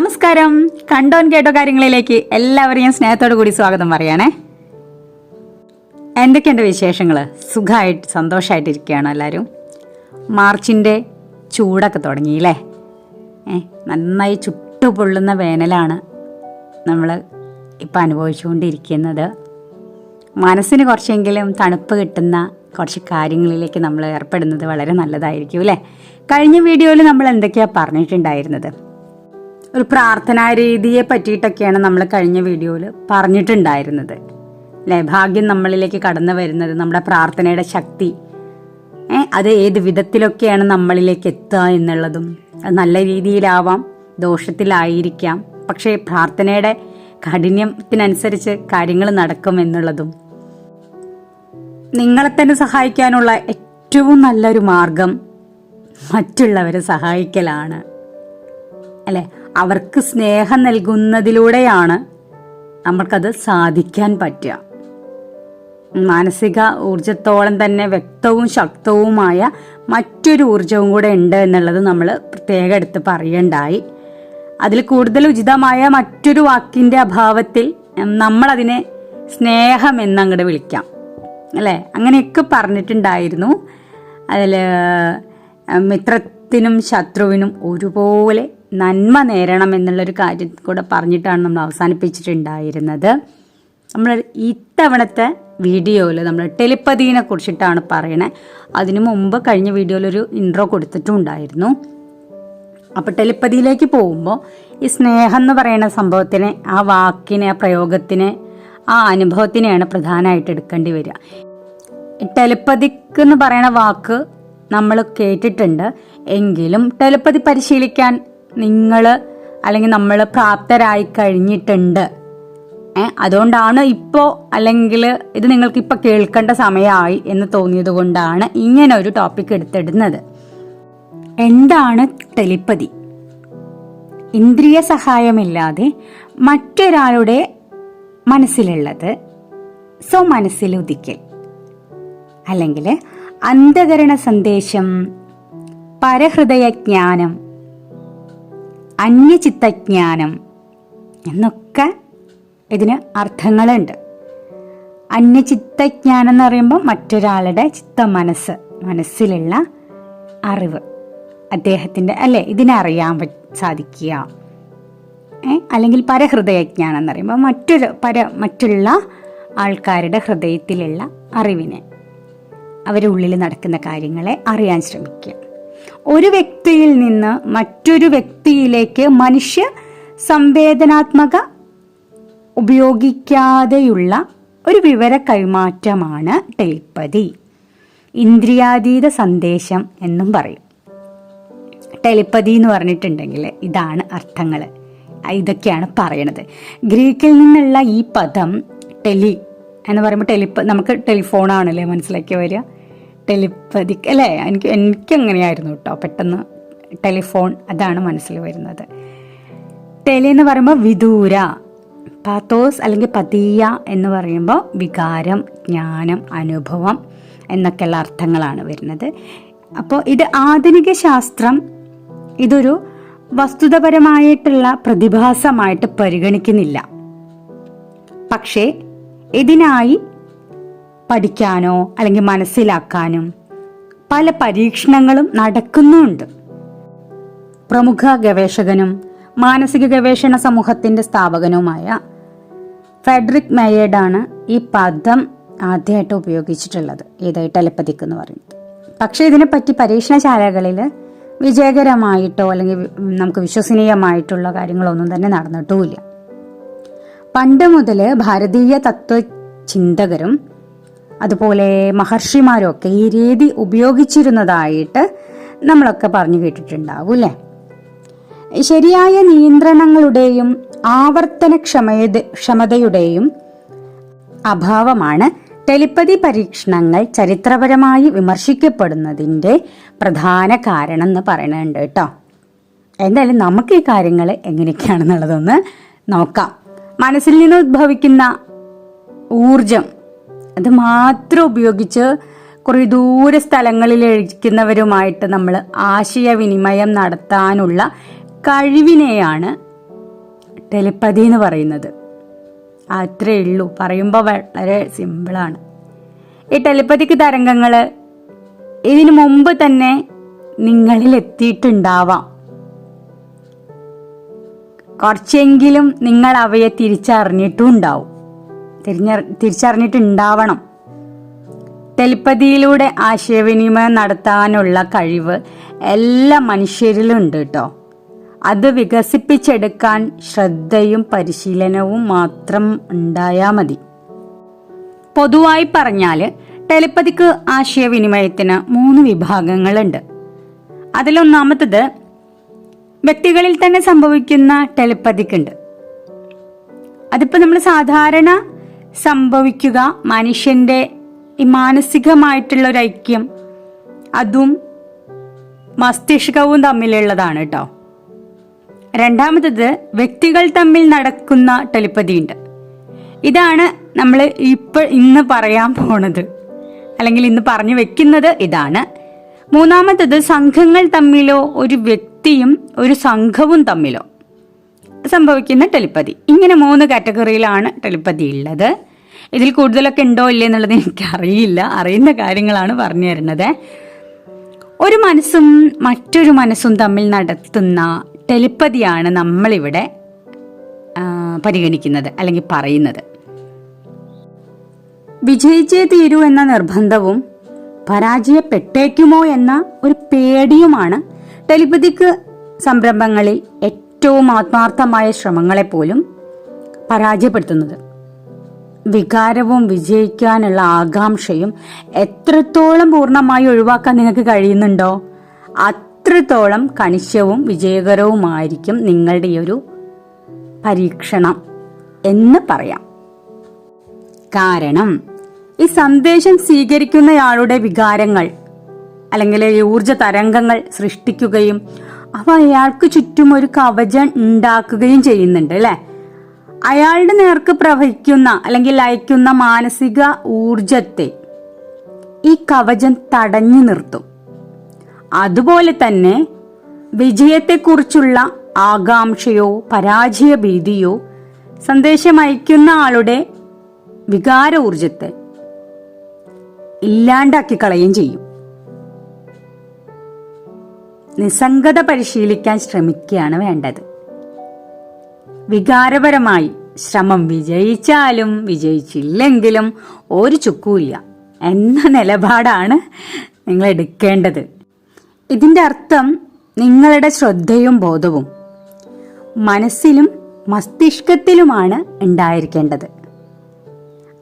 നമസ്കാരം. കണ്ടോൻ കേട്ടോ കാര്യങ്ങളിലേക്ക്. എല്ലാവരെയും സ്നേഹത്തോടു കൂടി സ്വാഗതം പറയാനേ എന്തൊക്കെയുണ്ട് വിശേഷങ്ങൾ സുഖമായിട്ട് സന്തോഷമായിട്ടിരിക്കുകയാണ് എല്ലാവരും മാർച്ചിന്റെ ചൂടൊക്കെ തുടങ്ങിയില്ലേ ഏ നന്നായി ചുട്ടുപൊള്ളുന്ന വേനലാണ് നമ്മൾ ഇപ്പം അനുഭവിച്ചുകൊണ്ടിരിക്കുന്നത്. മനസ്സിന് കുറച്ചെങ്കിലും തണുപ്പ് കിട്ടുന്ന കുറച്ച് കാര്യങ്ങളിലേക്ക് നമ്മൾ ഏർപ്പെടുന്നത് വളരെ നല്ലതായിരിക്കും അല്ലേ കഴിഞ്ഞ വീഡിയോയിൽ നമ്മൾ എന്തൊക്കെയാണ് പറഞ്ഞിട്ടുണ്ടായിരുന്നത്? ഒരു പ്രാർത്ഥനാ രീതിയെ പറ്റിയിട്ടൊക്കെയാണ് നമ്മൾ കഴിഞ്ഞ വീഡിയോയിൽ പറഞ്ഞിട്ടുണ്ടായിരുന്നത്. അല്ലേ? ഭാഗ്യം നമ്മളിലേക്ക് കടന്നു വരുന്നത് നമ്മുടെ പ്രാർത്ഥനയുടെ ശക്തി. അത് ഏത് വിധത്തിലൊക്കെയാണ് നമ്മളിലേക്ക് എത്തുക എന്നുള്ളതും അത് നല്ല രീതിയിലാവാം ദോഷത്തിലായിരിക്കാം. പക്ഷേ പ്രാർത്ഥനയുടെ കാഠിന്യത്തിനനുസരിച്ച് കാര്യങ്ങൾ നടക്കും എന്നുള്ളതും നിങ്ങളെ തന്നെ സഹായിക്കാനുള്ള ഏറ്റവും നല്ലൊരു മാർഗം മറ്റുള്ളവരെ സഹായിക്കലാണ്. അല്ലെ? അവർക്ക് സ്നേഹം നൽകുന്നതിലൂടെയാണ് നമ്മൾക്കത് സാധിക്കാൻ പറ്റുക. മാനസിക ഊർജത്തോളം തന്നെ വ്യക്തവും ശക്തവുമായ മറ്റൊരു ഊർജവും കൂടെ ഉണ്ട് എന്നുള്ളത് നമ്മൾ പ്രത്യേകം എടുത്ത് പറയണ്ടായി. അതിൽ കൂടുതൽ ഉചിതമായ മറ്റൊരു വാക്കിന്റെ അഭാവത്തിൽ നമ്മളതിനെ സ്നേഹം എന്നങ്ങോട്ട് വിളിക്കാം. അല്ലേ? അങ്ങനെയൊക്കെ പറഞ്ഞിട്ടുണ്ടായിരുന്നു. അതിൽ മിത്രത്തിനും ശത്രുവിനും ഒരുപോലെ നന്മ നേരണം എന്നുള്ളൊരു കാര്യം കൂടെ പറഞ്ഞിട്ടാണ് നമ്മൾ അവസാനിപ്പിച്ചിട്ടുണ്ടായിരുന്നത്. നമ്മൾ ഇത്തവണത്തെ വീഡിയോയിൽ നമ്മൾ ടെലിപ്പതിനെ കുറിച്ചിട്ടാണ് പറയണത് അതിനു മുമ്പ് കഴിഞ്ഞ വീഡിയോയിൽ ഒരു ഇൻട്രോ കൊടുത്തിട്ടുണ്ടായിരുന്നു. അപ്പോൾ ടെലിപ്പതിയിലേക്ക് പോകുമ്പോൾ ഈ സ്നേഹം എന്ന് പറയുന്ന സംഭവത്തിനെ ആ വാക്കിനെ ആ പ്രയോഗത്തിന് ആ അനുഭവത്തിനെയാണ് പ്രധാനമായിട്ട് എടുക്കേണ്ടി വരിക. ടെലിപ്പതിക്ക് എന്ന് പറയുന്ന വാക്ക് നമ്മൾ കേട്ടിട്ടുണ്ട്. എങ്കിലും ടെലിപ്പതി പരിശീലിക്കാൻ നിങ്ങൾ അല്ലെങ്കിൽ നമ്മൾ പ്രാപ്തരായി കഴിഞ്ഞിട്ടുണ്ട്. അതുകൊണ്ടാണ് ഇപ്പോൾ അല്ലെങ്കിൽ ഇത് നിങ്ങൾക്ക് ഇപ്പോൾ കേൾക്കേണ്ട സമയമായി എന്ന് തോന്നിയത് കൊണ്ടാണ് ഇങ്ങനെ ഒരു ടോപ്പിക് എടുത്തിടുന്നത്. എന്താണ് ടെലിപ്പതി? ഇന്ദ്രിയ സഹായമില്ലാതെ മറ്റൊരാളുടെ മനസ്സിലുള്ളത് സ്വമനസ്സിൽ ഉദിക്കൽ അല്ലെങ്കിൽ അന്ധകരണ സന്ദേശം പരഹൃദയജ്ഞാനം അന്യചിത്തജ്ഞാനം എന്നൊക്കെ ഇതിന് അർത്ഥങ്ങളുണ്ട്. അന്യചിത്തജ്ഞാനം എന്ന് പറയുമ്പോൾ മറ്റൊരാളുടെ ചിത്ത മനസ്സ് മനസ്സിലുള്ള അറിവ്. അദ്ദേഹത്തിന്റെ അല്ലേ ഇതിനറിയാൻ സാധിക്കുക. അല്ലെങ്കിൽ പരഹൃദയജ്ഞാനം എന്ന് പറയുമ്പോൾ മറ്റൊരു പര മറ്റുള്ള ആൾക്കാരുടെ ഹൃദയത്തിലുള്ള അറിവിനെ അവരുടെ ഉള്ളിൽ നടക്കുന്ന കാര്യങ്ങളെ അറിയാൻ ശ്രമിക്കുക. ഒരു വ്യക്തിയിൽ നിന്ന് മറ്റൊരു വ്യക്തിയിലേക്ക് മനുഷ്യ സംവേദനാത്മക ഉപയോഗിക്കാതെയുള്ള ഒരു വിവര കൈമാറ്റമാണ് ടെലിപ്പതി. ഇന്ദ്രിയാതീത സന്ദേശം എന്നും പറയും. ടെലിപ്പതി എന്ന് പറഞ്ഞിട്ടുണ്ടെങ്കിൽ ഇതാണ് അർത്ഥങ്ങൾ ഇതൊക്കെയാണ് പറയണത്. ഗ്രീക്കിൽ നിന്നുള്ള ഈ പദം ടെലി എന്ന് പറയുമ്പോൾ ടെലിപ്പ നമുക്ക് ടെലിഫോണാണല്ലേ മനസ്സിലാക്കി വരിക? ടെലിപ്പതി അല്ലേ? എനിക്ക് എനിക്ക് അങ്ങനെയായിരുന്നു കേട്ടോ. പെട്ടെന്ന് ടെലിഫോൺ അതാണ് മനസ്സിൽ വരുന്നത്. ടെലി എന്ന് പറയുമ്പോൾ വിദൂര പാത്തോസ് അല്ലെങ്കിൽ പതീയ എന്ന് പറയുമ്പോൾ വികാരം ജ്ഞാനം അനുഭവം എന്നൊക്കെയുള്ള അർത്ഥങ്ങളാണ് വരുന്നത്. അപ്പോൾ ഇത് ആധുനിക ശാസ്ത്രം ഇതൊരു വസ്തുതപരമായിട്ടുള്ള പ്രതിഭാസമായിട്ട് പരിഗണിക്കുന്നില്ല. പക്ഷേ ഇതിനായി പഠിക്കാനോ അല്ലെങ്കിൽ മനസ്സിലാക്കാനും പല പരീക്ഷണങ്ങളും നടക്കുന്നുണ്ട്. പ്രമുഖ ഗവേഷകനും മാനസിക ഗവേഷണ സമൂഹത്തിന്റെ സ്ഥാപകനുമായ ഫെഡറിക് മേയേഡാണ് ഈ പദം ആദ്യമായിട്ട് ഉപയോഗിച്ചിട്ടുള്ളത് ഏതായി ടെലപ്പതിക്ക് എന്ന് പറയുന്നത്. പക്ഷേ ഇതിനെപ്പറ്റി പരീക്ഷണശാലകളിൽ വിജയകരമായിട്ടോ അല്ലെങ്കിൽ നമുക്ക് വിശ്വസനീയമായിട്ടുള്ള കാര്യങ്ങളൊന്നും തന്നെ നടന്നിട്ടുമില്ല. പണ്ട് മുതൽ ഭാരതീയ തത്വചിന്തകരും അതുപോലെ മഹർഷിമാരൊക്കെ ഈ രീതി ഉപയോഗിച്ചിരുന്നതായിട്ട് നമ്മളൊക്കെ പറഞ്ഞു കേട്ടിട്ടുണ്ടാവും അല്ലേ? ശരിയായ നിയന്ത്രണങ്ങളുടെയും ആവർത്തന ക്ഷമയത ക്ഷമതയുടെയും അഭാവമാണ് ടെലിപ്പതി പരീക്ഷണങ്ങൾ ചരിത്രപരമായി വിമർശിക്കപ്പെടുന്നതിന്റെ പ്രധാന കാരണം എന്ന് പറയുന്നുണ്ട് കേട്ടോ. എന്തായാലും നമുക്ക് ഈ കാര്യങ്ങൾ എങ്ങനെയൊക്കെയാണെന്നുള്ളതൊന്ന് നോക്കാം. മനസ്സിൽ നിന്ന് ഉദ്ഭവിക്കുന്ന ഊർജം അത് മാത്രം ഉപയോഗിച്ച് കുറേ ദൂര സ്ഥലങ്ങളിൽ ഇരിക്കുന്നവരുമായിട്ട് നമ്മൾ ആശയവിനിമയം നടത്താനുള്ള കഴിവിനെയാണ് ടെലിപ്പതി എന്ന് പറയുന്നത്. അത്രേ ഉള്ളൂ. പറയുമ്പോൾ വളരെ സിമ്പിളാണ്. ഈ ടെലിപ്പതിക്ക് തരംഗങ്ങൾ ഇതിനു മുമ്പ് തന്നെ നിങ്ങളിൽ എത്തിയിട്ടുണ്ടാവാം. കുറച്ചെങ്കിലും നിങ്ങൾ അവയെ തിരിച്ചറിഞ്ഞിട്ടും ഉണ്ടാവും. തിരിഞ്ഞ തിരിച്ചറിഞ്ഞിട്ടുണ്ടാവണം. ടെലിപ്പതിയിലൂടെ ആശയവിനിമയം നടത്താനുള്ള കഴിവ് എല്ലാ മനുഷ്യരിലും ഉണ്ട് കേട്ടോ അത് വികസിപ്പിച്ചെടുക്കാൻ ശ്രദ്ധയും പരിശീലനവും മാത്രം ഉണ്ടായാൽ മതി. പൊതുവായി പറഞ്ഞാൽ ടെലിപ്പതിക്ക് ആശയവിനിമയത്തിന് മൂന്ന് വിഭാഗങ്ങളുണ്ട്. അതിലൊന്നാമത്തത് വ്യക്തികളിൽ തന്നെ സംഭവിക്കുന്ന ടെലിപ്പതിക്കുണ്ട്. അതിപ്പോൾ നമ്മൾ സാധാരണ സംഭവിക്കുക മനുഷ്യന്റെ മാനസികമായിട്ടുള്ള ഒരു ഐക്യം അതും മസ്തിഷ്കവും തമ്മിലുള്ളതാണ് കേട്ടോ രണ്ടാമത്തത് വ്യക്തികൾ തമ്മിൽ നടക്കുന്ന ടെലിപ്പതി ഉണ്ട് ഇതാണ് നമ്മൾ ഇപ്പോൾ ഇന്ന് പറയാൻ പോണത്. അല്ലെങ്കിൽ ഇന്ന് പറഞ്ഞു വെക്കുന്നത് ഇതാണ്. മൂന്നാമത്തത് സംഘങ്ങൾ തമ്മിലോ ഒരു വ്യക്തിയും ഒരു സംഘവും തമ്മിലോ. സംഭവിക്കുന്ന ടെലിപ്പതി. ഇങ്ങനെ മൂന്ന് കാറ്റഗറിയിലാണ് ടെലിപ്പതി ഉള്ളത്. ഇതിൽ കൂടുതലൊക്കെ ഉണ്ടോ ഇല്ലേ എന്നുള്ളത് എനിക്കറിയില്ല. അറിയുന്ന കാര്യങ്ങളാണ് പറഞ്ഞു തരുന്നത്. ഒരു മനസ്സും മറ്റൊരു മനസ്സും തമ്മിൽ നടത്തുന്ന ടെലിപ്പതിയാണ് നമ്മളിവിടെ പരിഗണിക്കുന്നത് അല്ലെങ്കിൽ പറയുന്നത്. വിജയിച്ചേ തീരൂ എന്ന നിർബന്ധവും പരാജയപ്പെട്ടേക്കുമോ എന്ന ഒരു പേടിയുമാണ് ടെലിപ്പതിക്ക് സംരംഭങ്ങളിൽ ഏറ്റവും ആത്മാർത്ഥമായ ശ്രമങ്ങളെപ്പോലും പരാജയപ്പെടുത്തുന്നത്. വികാരവും വിജയിക്കാനുള്ള ആകാംക്ഷയും എത്രത്തോളം പൂർണമായി ഒഴിവാക്കാൻ നിങ്ങൾക്ക് കഴിയുന്നുണ്ടോ അത്രത്തോളം കണിശവും വിജയകരവുമായിരിക്കും നിങ്ങളുടെ ഒരു പരീക്ഷണം എന്ന് പറയാം. കാരണം ഈ സന്ദേശം സ്വീകരിക്കുന്നയാളുടെ വികാരങ്ങൾ അല്ലെങ്കിൽ ഈ ഊർജ തരംഗങ്ങൾ സൃഷ്ടിക്കുകയും അവ അയാൾക്ക് ചുറ്റും ഒരു കവചം ഉണ്ടാക്കുകയും ചെയ്യുന്നുണ്ട് അല്ലെ? അയാളുടെ നേർക്ക് പ്രവഹിക്കുന്ന അല്ലെങ്കിൽ അയക്കുന്ന മാനസിക ഊർജത്തെ ഈ കവചം തടഞ്ഞു നിർത്തും. അതുപോലെ തന്നെ വിജയത്തെക്കുറിച്ചുള്ള ആകാംക്ഷയോ പരാജയ ഭീതിയോ സന്ദേശം അയക്കുന്ന ആളുടെ വികാര ഊർജത്തെ ഇല്ലാണ്ടാക്കി കളയുകയും ചെയ്യും. നിസ്സംഗത പരിശീലിക്കാൻ ശ്രമിക്കുകയാണ് വേണ്ടത്. വികാരപരമായി ശ്രമം വിജയിച്ചാലും വിജയിച്ചില്ലെങ്കിലും ഒരു ചുക്കൂല്ല. എന്ന നിലപാടാണ് നിങ്ങൾ എടുക്കേണ്ടത്. ഇതിന്റെ അർത്ഥം നിങ്ങളുടെ ശ്രദ്ധയും ബോധവും മനസ്സിലും മസ്തിഷ്കത്തിലുമാണ് ഉണ്ടായിരിക്കേണ്ടത്.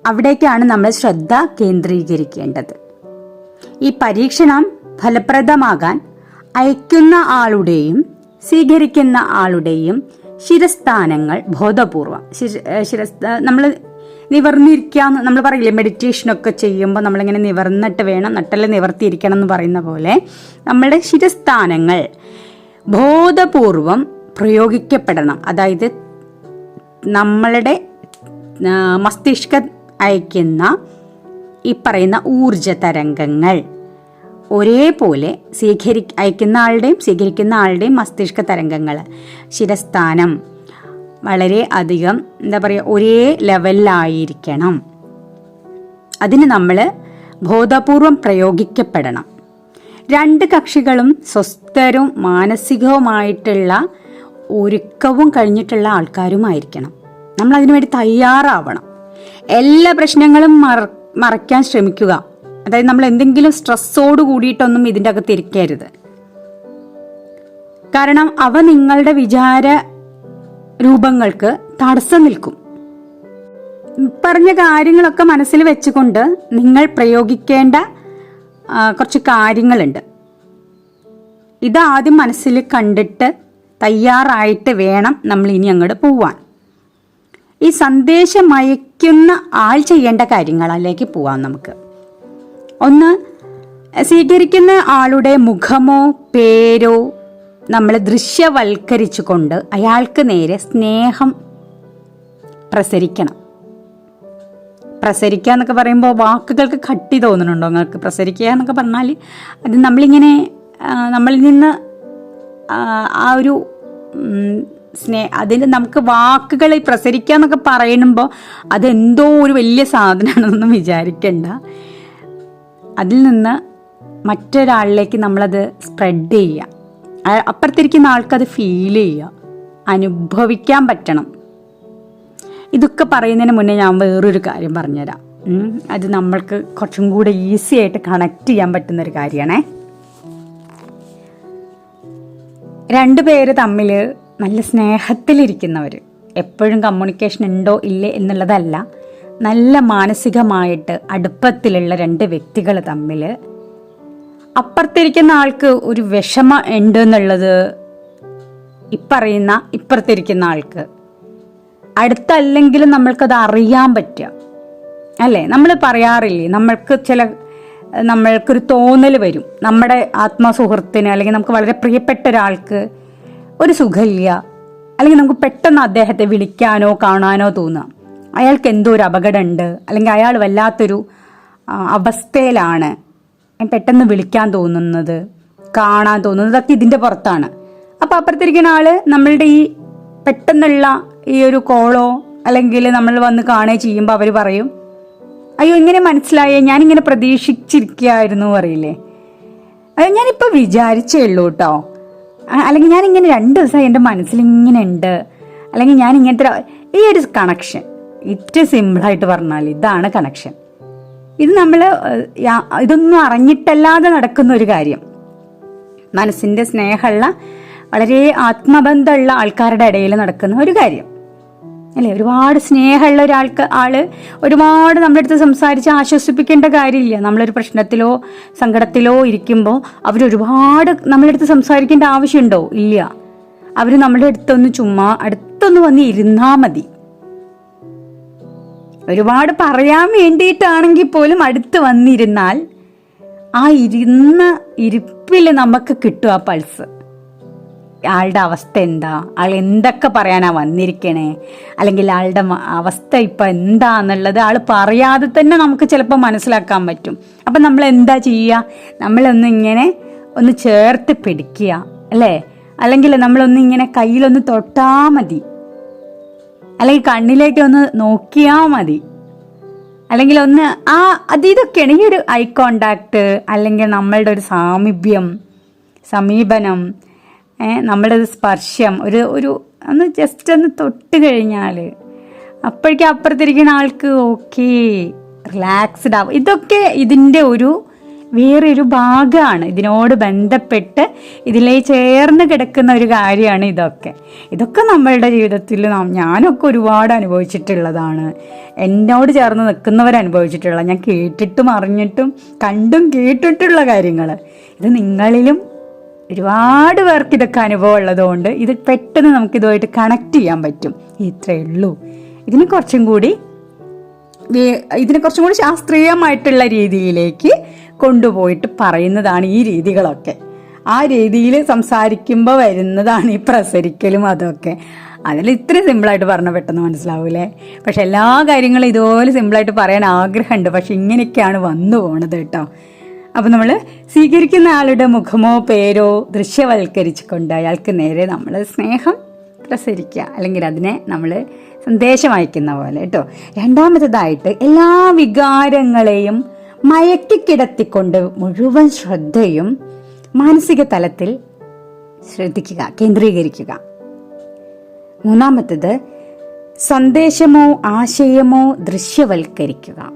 അവിടേക്കാണ് നമ്മൾ ശ്രദ്ധ കേന്ദ്രീകരിക്കേണ്ടത്. ഈ പരീക്ഷണം ഫലപ്രദമാകാൻ അയക്കുന്ന ആളുടെയും സ്വീകരിക്കുന്ന ആളുടെയും ശിരസ്ഥാനങ്ങൾ ബോധപൂർവം. ശിരസ്ഥ നമ്മൾ നിവർന്നിരിക്കാന്ന് നമ്മൾ പറയില്ലേ മെഡിറ്റേഷനൊക്കെ ചെയ്യുമ്പോൾ നമ്മളിങ്ങനെ നിവർന്നിട്ട് വേണം നട്ടൽ നിവർത്തിയിരിക്കണം എന്ന് പറയുന്ന പോലെ നമ്മളുടെ ശിരസ്ഥാനങ്ങൾ ബോധപൂർവം പ്രയോഗിക്കപ്പെടണം. അതായത് നമ്മളുടെ മസ്തിഷ്ക അയക്കുന്ന ഈ പറയുന്ന ഊർജ തരംഗങ്ങൾ. ഒരേപോലെ സ്വീകരി അയക്കുന്ന ആളുടെയും സ്വീകരിക്കുന്ന ആളുടെയും മസ്തിഷ്ക തരംഗങ്ങൾ ശിരസ്ഥാനം വളരെ അധികം എന്താ പറയുക ഒരേ ലെവലിലായിരിക്കണം. അതിന് നമ്മൾ ബോധപൂർവം പ്രയോഗിക്കപ്പെടണം. രണ്ട് കക്ഷികളും സ്വസ്ഥരും മാനസികവുമായിട്ടുള്ള ഒരുക്കവും കഴിഞ്ഞിട്ടുള്ള ആൾക്കാരുമായിരിക്കണം. നമ്മൾ അതിനുവേണ്ടി തയ്യാറാവണം. എല്ലാ പ്രശ്നങ്ങളും മറ മറയ്ക്കാൻ ശ്രമിക്കുക. അതായത് നമ്മൾ എന്തെങ്കിലും സ്ട്രെസ്സോട് കൂടിയിട്ടൊന്നും ഇതിന്റെ അകത്ത് ഇരിക്കരുത്. കാരണം അവ നിങ്ങളുടെ വിചാര രൂപങ്ങൾക്ക് തടസ്സം നിൽക്കും. പറഞ്ഞ കാര്യങ്ങളൊക്കെ മനസ്സിൽ വെച്ചുകൊണ്ട് നിങ്ങൾ പ്രയോഗിക്കേണ്ട കുറച്ച് കാര്യങ്ങളുണ്ട്. ഇത് ആദ്യം മനസ്സിൽ കണ്ടിട്ട് തയ്യാറായിട്ട് വേണം നമ്മൾ ഇനി അങ്ങോട്ട് പോവാൻ. ഈ സന്ദേശം അയക്കുന്ന ആൾ ചെയ്യേണ്ട കാര്യങ്ങളിലേക്ക് പോവാം നമുക്ക്. ഒന്ന് സ്വീകരിക്കുന്ന ആളുടെ മുഖമോ പേരോ നമ്മൾ ദൃശ്യവൽക്കരിച്ചുകൊണ്ട് അയാൾക്ക് നേരെ സ്നേഹം പ്രസരിക്കണം. പ്രസരിക്കുക എന്നൊക്കെ പറയുമ്പോൾ വാക്കുകൾക്ക് കട്ടി തോന്നുന്നുണ്ടോ? നിങ്ങൾക്ക് പ്രസരിക്കുക എന്നൊക്കെ പറഞ്ഞാൽ അത് നമ്മളിങ്ങനെ നമ്മളിൽ നിന്ന് ആ, ഒരു സ്നേ അതിന് നമുക്ക് വാക്കുകൾ പ്രസരിക്കുക എന്നൊക്കെ പറയുമ്പോൾ അതെന്തോ ഒരു വലിയ സാധനമാണെന്നൊന്നും വിചാരിക്കണ്ട. അതിൽ നിന്ന് മറ്റൊരാളിലേക്ക് നമ്മളത് സ്പ്രെഡ് ചെയ്യുക. അപ്പുറത്തിരിക്കുന്ന ആൾക്കത് ഫീൽ ചെയ്യുക. അനുഭവിക്കാൻ പറ്റണം. ഇതൊക്കെ പറയുന്നതിന് മുന്നേ ഞാൻ വേറൊരു കാര്യം പറഞ്ഞുതരാം. അത് നമ്മൾക്ക് കുറച്ചും കൂടെ ഈസി ആയിട്ട് കണക്ട് ചെയ്യാൻ പറ്റുന്ന ഒരു കാര്യമാണേ. രണ്ടു പേര് തമ്മിൽ നല്ല സ്നേഹത്തിലിരിക്കുന്നവർ എപ്പോഴും കമ്മ്യൂണിക്കേഷൻ ഉണ്ടോ ഇല്ലേ എന്നുള്ളതല്ല. നല്ല മാനസികമായിട്ട് അടുപ്പത്തിലുള്ള രണ്ട് വ്യക്തികൾ തമ്മിൽ അപ്പുറത്തിരിക്കുന്ന ആൾക്ക് ഒരു വിഷമ ഉണ്ട് എന്നുള്ളത് ഇപ്പറിയുന്ന ഇപ്പുറത്തിരിക്കുന്ന ആൾക്ക്. അടുത്തല്ലെങ്കിലും നമ്മൾക്കത് അറിയാൻ പറ്റുക. അല്ലേ? നമ്മൾ പറയാറില്ലേ? നമ്മൾക്ക് ചില നമ്മൾക്കൊരു തോന്നൽ വരും. നമ്മുടെ ആത്മസുഹൃത്തിന് അല്ലെങ്കിൽ നമുക്ക് വളരെ പ്രിയപ്പെട്ട ഒരാൾക്ക് ഒരു സുഖമില്ല. അല്ലെങ്കിൽ നമുക്ക് പെട്ടെന്ന് അദ്ദേഹത്തെ വിളിക്കാനോ കാണാനോ തോന്നാം. അയാൾക്ക് എന്തോ ഒരു അപകടമുണ്ട്. അല്ലെങ്കിൽ അയാൾ വല്ലാത്തൊരു അവസ്ഥയിലാണ്. പെട്ടെന്ന് വിളിക്കാൻ തോന്നുന്നത് കാണാൻ തോന്നുന്നത് ഇതൊക്കെ ഇതിന്റെ പുറത്താണ്. അപ്പോൾ അപ്പുറത്തിരിക്കുന്ന ആൾ നമ്മളുടെ ഈ പെട്ടെന്നുള്ള ഈ ഒരു കോളോ അല്ലെങ്കിൽ നമ്മൾ വന്ന് കാണുകയോ ചെയ്യുമ്പോൾ അവർ പറയും അയ്യോ ഇങ്ങനെ മനസ്സിലായേ ഞാനിങ്ങനെ പ്രതീക്ഷിച്ചിരിക്കുകയായിരുന്നു പറയില്ലേ? അത് ഞാനിപ്പോൾ വിചാരിച്ചേ ഉള്ളൂ കേട്ടോ. അല്ലെങ്കിൽ ഞാനിങ്ങനെ രണ്ട് ദിവസമായി എന്റെ മനസ്സിൽ ഇങ്ങനെ ഉണ്ട്. അല്ലെങ്കിൽ ഞാൻ ഇങ്ങനത്തെ ഈ ഒരു കണക്ഷൻ ഏറ്റവും സിമ്പിളായിട്ട് പറഞ്ഞാൽ ഇതാണ് കണക്ഷൻ ഇത് നമ്മൾ ഇതൊന്നും അറിഞ്ഞിട്ടല്ലാതെ നടക്കുന്ന ഒരു കാര്യം. മനസ്സിന്റെ സ്നേഹമുള്ള വളരെ ആത്മബന്ധമുള്ള ആൾക്കാരുടെ ഇടയിൽ നടക്കുന്ന ഒരു കാര്യം. അല്ലേ? ഒരുപാട് സ്നേഹമുള്ള ഒരാൾക്ക് ആൾ ഒരുപാട് നമ്മുടെ അടുത്ത് സംസാരിച്ച് ആശ്വസിപ്പിക്കേണ്ട കാര്യമില്ല. നമ്മളൊരു പ്രശ്നത്തിലോ സങ്കടത്തിലോ ഇരിക്കുമ്പോൾ അവരൊരുപാട് നമ്മുടെ അടുത്ത് സംസാരിക്കേണ്ട ആവശ്യമുണ്ടോ? ഇല്ല. അവർ നമ്മുടെ അടുത്തൊന്ന് ചുമ്മാ അടുത്തൊന്ന് വന്ന് ഇരുന്നാൽ മതി. ഒരുപാട് പറയാൻ വേണ്ടിയിട്ടാണെങ്കിൽ പോലും അടുത്ത് വന്നിരുന്നാൽ ആ ഇരുന്ന ഇരിപ്പിൽ നമുക്ക് കിട്ടും ആ പൾസ് ആളുടെ അവസ്ഥ എന്താ? ആൾ എന്തൊക്കെ പറയാനാ വന്നിരിക്കണേ? അല്ലെങ്കിൽ ആളുടെ അവസ്ഥ ഇപ്പൊ എന്താന്നുള്ളത് ആൾ പറയാതെ തന്നെ നമുക്ക് ചിലപ്പോൾ മനസ്സിലാക്കാൻ പറ്റും. അപ്പം നമ്മൾ എന്താ ചെയ്യുക? നമ്മളൊന്ന് ഇങ്ങനെ ഒന്ന് ചേർത്ത് പിടിക്കുക അല്ലേ? അല്ലെങ്കിൽ നമ്മളൊന്ന് ഇങ്ങനെ കയ്യിലൊന്ന് തൊട്ടാ മതി. അല്ലെങ്കിൽ കണ്ണിലേക്ക് ഒന്ന് നോക്കിയാ മതി. അല്ലെങ്കിൽ ഒന്ന് ആ അത് ഇതൊക്കെയാണ്. ഈ ഒരു ഐ കോണ്ടാക്ട് അല്ലെങ്കിൽ നമ്മളുടെ ഒരു സാമീപ്യം സമീപനം നമ്മളുടെ ഒരു സ്പർശം ഒരു ഒരു ഒന്ന് ജസ്റ്റ് ഒന്ന് തൊട്ട് കഴിഞ്ഞാൽ അപ്പോഴേക്കും അപ്പുറത്തിരിക്കുന്ന ആൾക്ക് ഓക്കെ റിലാക്സ്ഡ് ആവും. ഇതൊക്കെ ഇതിന്റെ ഒരു വേറൊരു ഭാഗമാണ്. ഇതിനോട് ബന്ധപ്പെട്ട് ഇതിലേ ചേർന്ന് കിടക്കുന്ന ഒരു കാര്യമാണ് ഇതൊക്കെ. ഇതൊക്കെ നമ്മളുടെ ജീവിതത്തിൽ ഞാനൊക്കെ ഒരുപാട് അനുഭവിച്ചിട്ടുള്ളതാണ്. എന്നോട് ചേർന്ന് നിൽക്കുന്നവർ അനുഭവിച്ചിട്ടുള്ള ഞാൻ കേട്ടിട്ടും അറിഞ്ഞിട്ടും കണ്ടും കേട്ടിട്ടുള്ള കാര്യങ്ങൾ ഇത് നിങ്ങളിലും ഒരുപാട് പേർക്ക് ഇതൊക്കെ അനുഭവം ഉള്ളതുകൊണ്ട് ഇത് പെട്ടെന്ന് നമുക്ക് ഇതുമായിട്ട് കണക്ട് ചെയ്യാൻ പറ്റും. ഇത്രയേ ഉള്ളൂ. ഇതിന് കുറച്ചും കൂടി ഇതിനെ കുറച്ചും കൂടി ശാസ്ത്രീയമായിട്ടുള്ള രീതിയിലേക്ക് കൊണ്ടുപോയിട്ട് പറയുന്നതാണ് ഈ രീതികളൊക്കെ. ആ രീതിയിൽ സംസാരിക്കുമ്പോൾ വരുന്നതാണ് ഈ പ്രസരിക്കലും അതൊക്കെ. അതിൽ ഇത്ര സിമ്പിളായിട്ട് പറഞ്ഞാൽ പെട്ടെന്ന് മനസ്സിലാവൂലേ? പക്ഷെ എല്ലാ കാര്യങ്ങളും ഇതുപോലെ സിമ്പിളായിട്ട് പറയാൻ ആഗ്രഹമുണ്ട്. പക്ഷെ ഇങ്ങനെയൊക്കെയാണ് വന്നു പോണത് കേട്ടോ. അപ്പം നമ്മൾ സ്വീകരിക്കുന്ന ആളുടെ മുഖമോ പേരോ ദൃശ്യവൽക്കരിച്ചുകൊണ്ട് അയാൾക്ക് നേരെ നമ്മൾ സ്നേഹം പ്രസരിക്കുക. അല്ലെങ്കിൽ അതിനെ നമ്മൾ സന്ദേശം അയക്കുന്ന പോലെ കേട്ടോ. രണ്ടാമത്തേതായിട്ട് എല്ലാ വികാരങ്ങളെയും മയക്കിക്കിടത്തിക്കൊണ്ട് മുഴുവൻ ശ്രദ്ധയും മാനസിക തലത്തിൽ ശ്രദ്ധിക്കുക കേന്ദ്രീകരിക്കുക. മൂന്നാമത്തത് സന്ദേശമോ ആശയമോ ദൃശ്യവൽക്കരിക്കുക.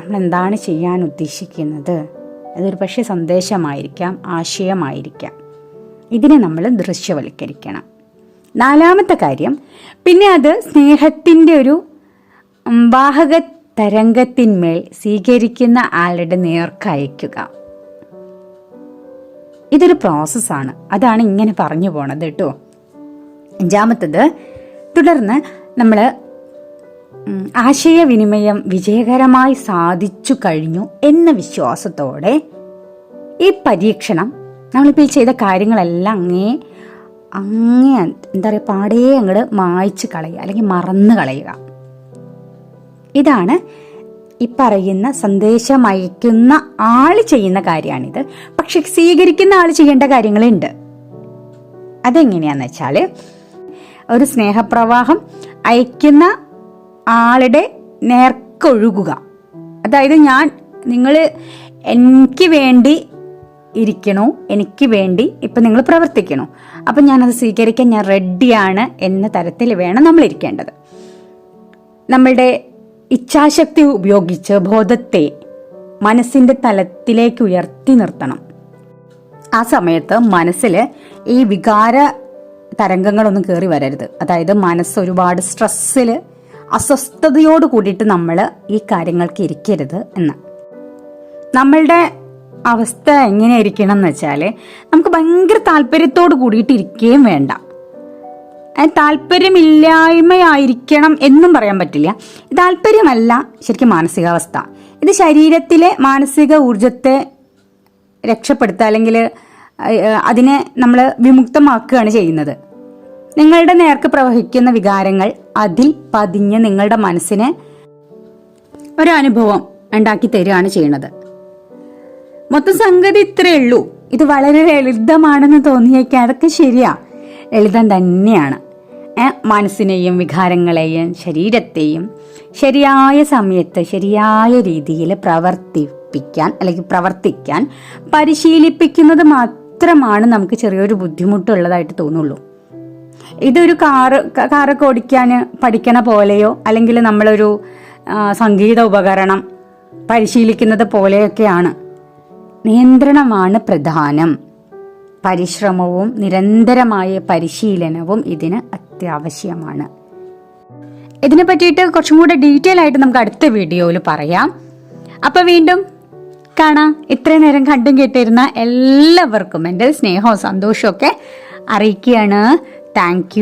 നമ്മൾ എന്താണ് ചെയ്യാൻ ഉദ്ദേശിക്കുന്നത്? അതൊരു പക്ഷേ സന്ദേശമായിരിക്കാം ആശയമായിരിക്കാം. ഇതിനെ നമ്മൾ ദൃശ്യവൽക്കരിക്കണം. നാലാമത്തെ കാര്യം പിന്നെ അത് സ്നേഹത്തിന്റെ ഒരു വാഹക തരംഗത്തിന്മേൽ സ്വീകരിക്കുന്ന ആളുടെ നേർക്ക് അയക്കുക ഇതൊരു പ്രോസസ്സാണ് അതാണ് ഇങ്ങനെ പറഞ്ഞു പോണത് കേട്ടോ. അഞ്ചാമത്തത് തുടർന്ന് നമ്മൾ ആശയവിനിമയം വിജയകരമായി സാധിച്ചു കഴിഞ്ഞു എന്ന വിശ്വാസത്തോടെ ഈ പരീക്ഷണം നമ്മളിപ്പോൾ ചെയ്ത കാര്യങ്ങളെല്ലാം അങ്ങേ അങ്ങേ എന്താ പറയുക പാടേ അങ്ങോട്ട് മായ്ച്ച് കളയുക അല്ലെങ്കിൽ മറന്നു കളയുക. ഇതാണ് ഈ പറയുന്ന സന്ദേശം അയക്കുന്ന ആൾ ചെയ്യുന്ന കാര്യമാണിത്. പക്ഷെ സ്വീകരിക്കുന്ന ആൾ ചെയ്യേണ്ട കാര്യങ്ങളുണ്ട്. അതെങ്ങനെയാന്ന് വെച്ചാൽ ഒരു സ്നേഹപ്രവാഹം അയക്കുന്ന ആളുടെ നേർക്കൊഴുകുക. അതായത് ഞാൻ നിങ്ങൾ എനിക്ക് വേണ്ടി ഇരിക്കണോ എനിക്ക് വേണ്ടി ഇപ്പം നിങ്ങൾ പ്രവർത്തിക്കണോ. അപ്പം ഞാനത് സ്വീകരിക്കാൻ ഞാൻ റെഡിയാണ് എന്ന തരത്തിൽ വേണം നമ്മൾ ഇരിക്കേണ്ടത്. നമ്മളുടെ ഇച്ഛാശക്തി ഉപയോഗിച്ച് ബോധത്തെ മനസ്സിന്റെ തലത്തിലേക്ക് ഉയർത്തി നിർത്തണം. ആ സമയത്ത് മനസ്സിൽ ഈ വികാര തരംഗങ്ങളൊന്നും കയറി വരരുത്. അതായത് മനസ്സ് ഒരുപാട് സ്ട്രെസ്സിൽ അസ്വസ്ഥതയോട് കൂടിയിട്ട് നമ്മൾ ഈ കാര്യങ്ങൾക്ക് ഇരിക്കരുത് എന്ന്. നമ്മളുടെ അവസ്ഥ എങ്ങനെയായിരിക്കണം എന്ന് വെച്ചാൽ നമുക്ക് ഭയങ്കര താല്പര്യത്തോട് കൂടിയിട്ട് ഇരിക്കുകയും വേണ്ട. താല്പര്യമില്ലായ്മയായിരിക്കണം എന്നും പറയാൻ പറ്റില്ല. താല്പര്യമല്ല ശരിക്കും മാനസികാവസ്ഥ. ഇത് ശരീരത്തിലെ മാനസിക ഊർജത്തെ രക്ഷപ്പെടുത്തുക അല്ലെങ്കിൽ അതിനെ നമ്മൾ വിമുക്തമാക്കുകയാണ് ചെയ്യുന്നത്. നിങ്ങളുടെ നേർക്ക് പ്രവഹിക്കുന്ന വികാരങ്ങൾ അതിൽ പതിഞ്ഞ് നിങ്ങളുടെ മനസ്സിനെ ഒരനുഭവം ഉണ്ടാക്കി തരികയാണ് ചെയ്യുന്നത്. മൊത്തം സംഗതി ഇത്രയേ ഉള്ളൂ. ഇത് വളരെ ലളിതമാണെന്ന് തോന്നിയേക്കാം. അതൊക്കെ ശരിയാ. ലളിതം തന്നെയാണ്. മനസ്സിനെയും വികാരങ്ങളെയും ശരീരത്തെയും ശരിയായ സമയത്ത് ശരിയായ രീതിയിൽ പ്രവർത്തിപ്പിക്കാൻ അല്ലെങ്കിൽ പ്രവർത്തിക്കാൻ പരിശീലിപ്പിക്കുന്നത് മാത്രമാണ് നമുക്ക് ചെറിയൊരു ബുദ്ധിമുട്ടുള്ളതായിട്ട് തോന്നുള്ളൂ. ഇതൊരു കാറ് കാറൊക്കെ ഓടിക്കാൻ പഠിക്കണ പോലെയോ അല്ലെങ്കിൽ നമ്മളൊരു സംഗീത ഉപകരണം പരിശീലിക്കുന്നത് പോലെയൊക്കെയാണ്. നിയന്ത്രണമാണ് പ്രധാനം. പരിശ്രമവും നിരന്തരമായ പരിശീലനവും ഇതിന് അത്യാവശ്യമാണ്. ഇതിനെ പറ്റിയിട്ട് കുറച്ചും കൂടെ ഡീറ്റെയിൽ ആയിട്ട് നമുക്ക് അടുത്ത വീഡിയോയിൽ പറയാം. അപ്പൊ വീണ്ടും കാണാം. ഇത്രയും നേരം കണ്ടും കേട്ടിരുന്ന എല്ലാവർക്കും എന്റെ സ്നേഹവും സന്തോഷവും ഒക്കെ അറിയിക്കുകയാണ്. താങ്ക്